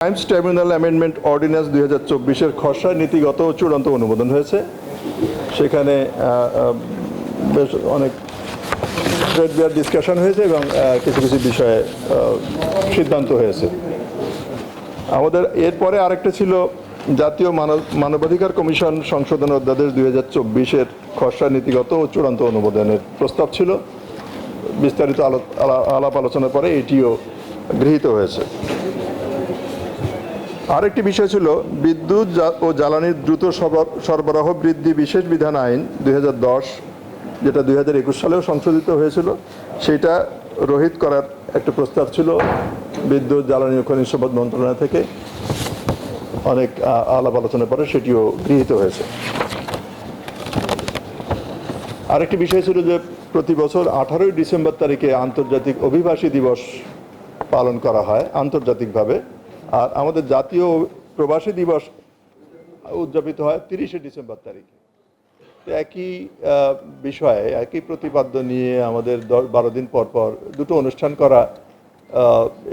Times tribunal amendment ordinance দুই হাজার চব্বিশের খসড়া নীতিগত চূড়ান্ত অনুমোদন হয়েছে। সেখানে বেশ অনেক ট্রেড বিয়ার ডিসকাশন হয়েছে এবং কিছু কিছু বিষয়ে সিদ্ধান্ত হয়েছে। আমাদের এরপরে আরেকটা ছিল জাতীয় মানব, মানবাধিকার কমিশন সংশোধন অধ্যাদেশ দুই হাজার চব্বিশের খসড়া নীতিগত ও চূড়ান্ত অনুমোদনের প্রস্তাব ছিল। বিস্তারিত আলো- আলাপ আলোচনার পরে এটিও গৃহীত হয়েছে। আরেকটি বিষয় ছিল, বিদ্যুৎ ও জ্বালানির দ্রুত সরবর- সরবরাহ বৃদ্ধি বিশেষ বিধান আইন দুই হাজার দশ, যেটা দুই হাজার একুশ সালেও সংশোধিত হয়েছিল। সেটা রহিত করার একটা প্রস্তাব ছিল বিদ্যুৎ, জ্বালানি ও খনিজ সম্পদ মন্ত্রণালয় থেকে। অনেক আলাপ আলোচনার পরে সেটিও গৃহীত হয়েছে। আরেকটি বিষয় ছিল যে, প্রতি বছর আঠারোই ডিসেম্বর তারিখে আন্তর্জাতিক অভিবাসী দিবস পালন করা হয় আন্তর্জাতিকভাবে। আর আমাদের জাতীয় প্রবাসী দিবস উদযাপিত হয় তিরিশে ডিসেম্বর তারিখে। তো একই বিষয়ে, একই প্রতিপাদ্য নিয়ে আমাদের বারো দিন পর পর দুটো অনুষ্ঠান করা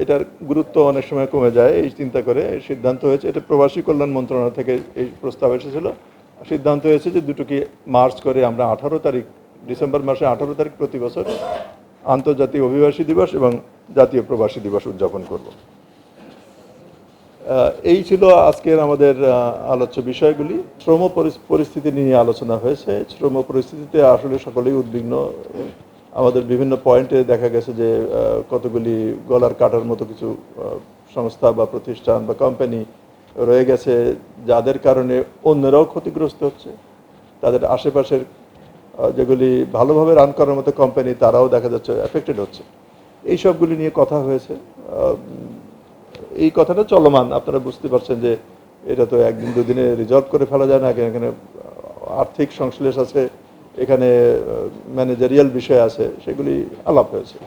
এটার গুরুত্ব অনেক সময় কমে যায় এই চিন্তা করে। সিদ্ধান্ত হয়েছে, এটা প্রবাসী কল্যাণ মন্ত্রণালয় থেকে এই প্রস্তাব এসেছিল। সিদ্ধান্ত হয়েছে যে দুটোকে মার্চ করে আমরা আঠারো তারিখ, ডিসেম্বর মাসে আঠারো তারিখ প্রতি বছর আন্তর্জাতিক অভিবাসী দিবস এবং জাতীয় প্রবাসী দিবস উদযাপন করব। এই ছিল আজকের আমাদের আলোচ্য বিষয়গুলি। শ্রম পরিস্থিতি নিয়ে আলোচনা হয়েছে। শ্রম পরিস্থিতিতে আসলে সকলেই উদ্বিগ্ন। আমাদের বিভিন্ন পয়েন্টে দেখা গেছে যে কতগুলি গলার কাটার মতো কিছু সংস্থা বা প্রতিষ্ঠান বা কোম্পানি রয়ে গেছে, যাদের কারণে অন্যরাও ক্ষতিগ্রস্ত হচ্ছে। তাদের আশেপাশের যেগুলি ভালোভাবে রান করার মতো কোম্পানি তারাও দেখা যাচ্ছে অ্যাফেক্টেড হচ্ছে। এই সবগুলি নিয়ে কথা হয়েছে। এই কথাটা চলমান। আপনারা বুঝতে পারছেন যে এটা তো একদিন দুদিনে রিজলভ করে ফেলা যায় না। এখানে আর্থিক সংশ্লেষ আছে, এখানে ম্যানেজারিয়াল বিষয় আছে, সেগুলি আলাপ হয়েছে।